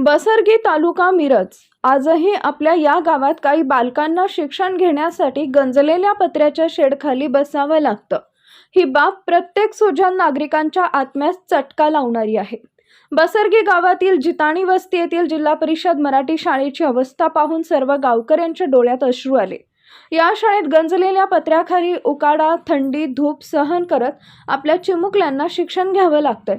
बसरगी तालुका मिरज. आजही आपल्या या गावात काही बालकांना शिक्षण घेण्यासाठी गंजलेल्या पत्र्याच्या शेडखाली बसावं लागतं. ही बाब प्रत्येक सुजान नागरिकांच्या आत्म्यास चटका लावणारी आहे. बसरगी गावातील जिताणी वस्ती येथील जिल्हा परिषद मराठी शाळेची अवस्था पाहून सर्व गावकऱ्यांच्या डोळ्यात अश्रू आले. या शाळेत गंजलेल्या पत्र्याखाली उकाडा थंडी धूप सहन करत आपल्या चिमुकल्यांना शिक्षण घ्यावं लागतंय.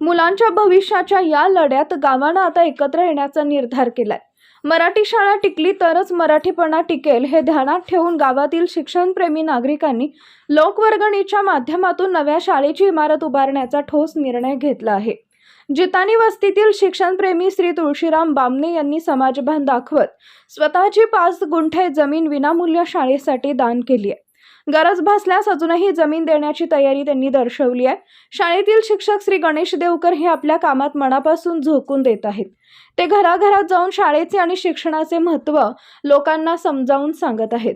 मुलांच्या भविष्याच्या या लढ्यात गावानं आता एकत्र येण्याचा निर्धार केलाय. मराठी शाळा टिकली तरच मराठीपणा टिकेल हे ध्यानात ठेवून गावातील शिक्षणप्रेमी नागरिकांनी लोकवर्गणीच्या माध्यमातून नव्या शाळेची इमारत उभारण्याचा ठोस निर्णय घेतला आहे. जितानी वस्तीतील शिक्षणप्रेमी श्री तुळशीराम बामणे यांनी समाजभान दाखवत स्वतःची पाच गुंठे जमीन विनामूल्य शाळेसाठी दान केली आहे. गरज भासल्यास अजूनही जमीन देण्याची तयारी त्यांनी दर्शवली आहे. शाळेतील शिक्षक श्री गणेश देवकर हे आपल्या कामात मनापासून झोकून देत आहेत. ते घराघरात जाऊन शाळेचे आणि शिक्षणाचे महत्त्व लोकांना समजावून सांगत आहेत.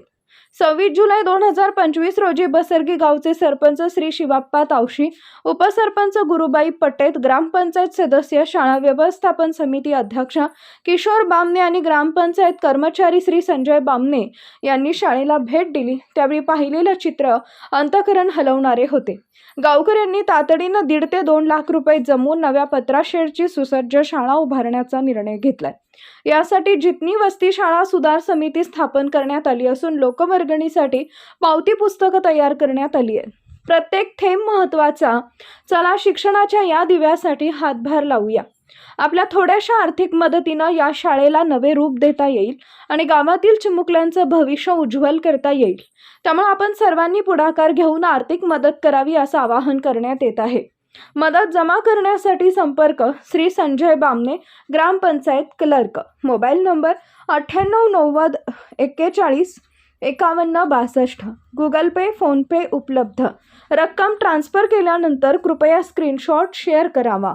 सव्वीस जुलै दोन हजार पंचवीस रोजी बसरगी गावचे सरपंच श्री शिवाप्पा तावशी उपसरपंच गुरुबाई पटेत ग्रामपंचायत सदस्य शाळा व्यवस्थापन समिती अध्यक्ष किशोर बामणे आणि ग्रामपंचायत कर्मचारी श्री संजय बामणे यांनी शाळेला भेट दिली. त्यावेळी पाहिलेलं चित्र अंतकरण हलवणारे होते. गावकऱ्यांनी तातडीनं दीड ते दोन लाख रुपये जमवून नव्या पत्राशेडची सुसज्ज शाळा उभारण्याचा निर्णय घेतलाय. यासाठी जितनी वस्ती शाळा सुधार समिती स्थापन करण्यात आली असून लोकवर्गणीसाठी पावती पुस्तकं तयार करण्यात आली आहे प्रत्येक थेंब महत्त्वाचा. चला शिक्षणाच्या या दिव्यासाठी हातभार लावूया. आपल्या थोड्याशा आर्थिक मदतीनं या शाळेला नवे रूप देता येईल आणि गावातील चिमुकल्यांचं भविष्य उज्ज्वल करता येईल. त्यामुळे आपण सर्वांनी पुढाकार घेऊन आर्थिक मदत करावी असं आवाहन करण्यात येत आहे. मदत जमा करण्यासाठी संपर्क Shri Sanjay Bamne gram panchayat clerk. Mobile number अठ्ठ्याण्णव नव्वद एक्केचाळीस एकावन्न बासष्ट. गुगल पे फोनपे उपलब्ध. रक्कम ट्रान्स्फर केल्यानंतर कृपया स्क्रीनशॉट शेअर करावा.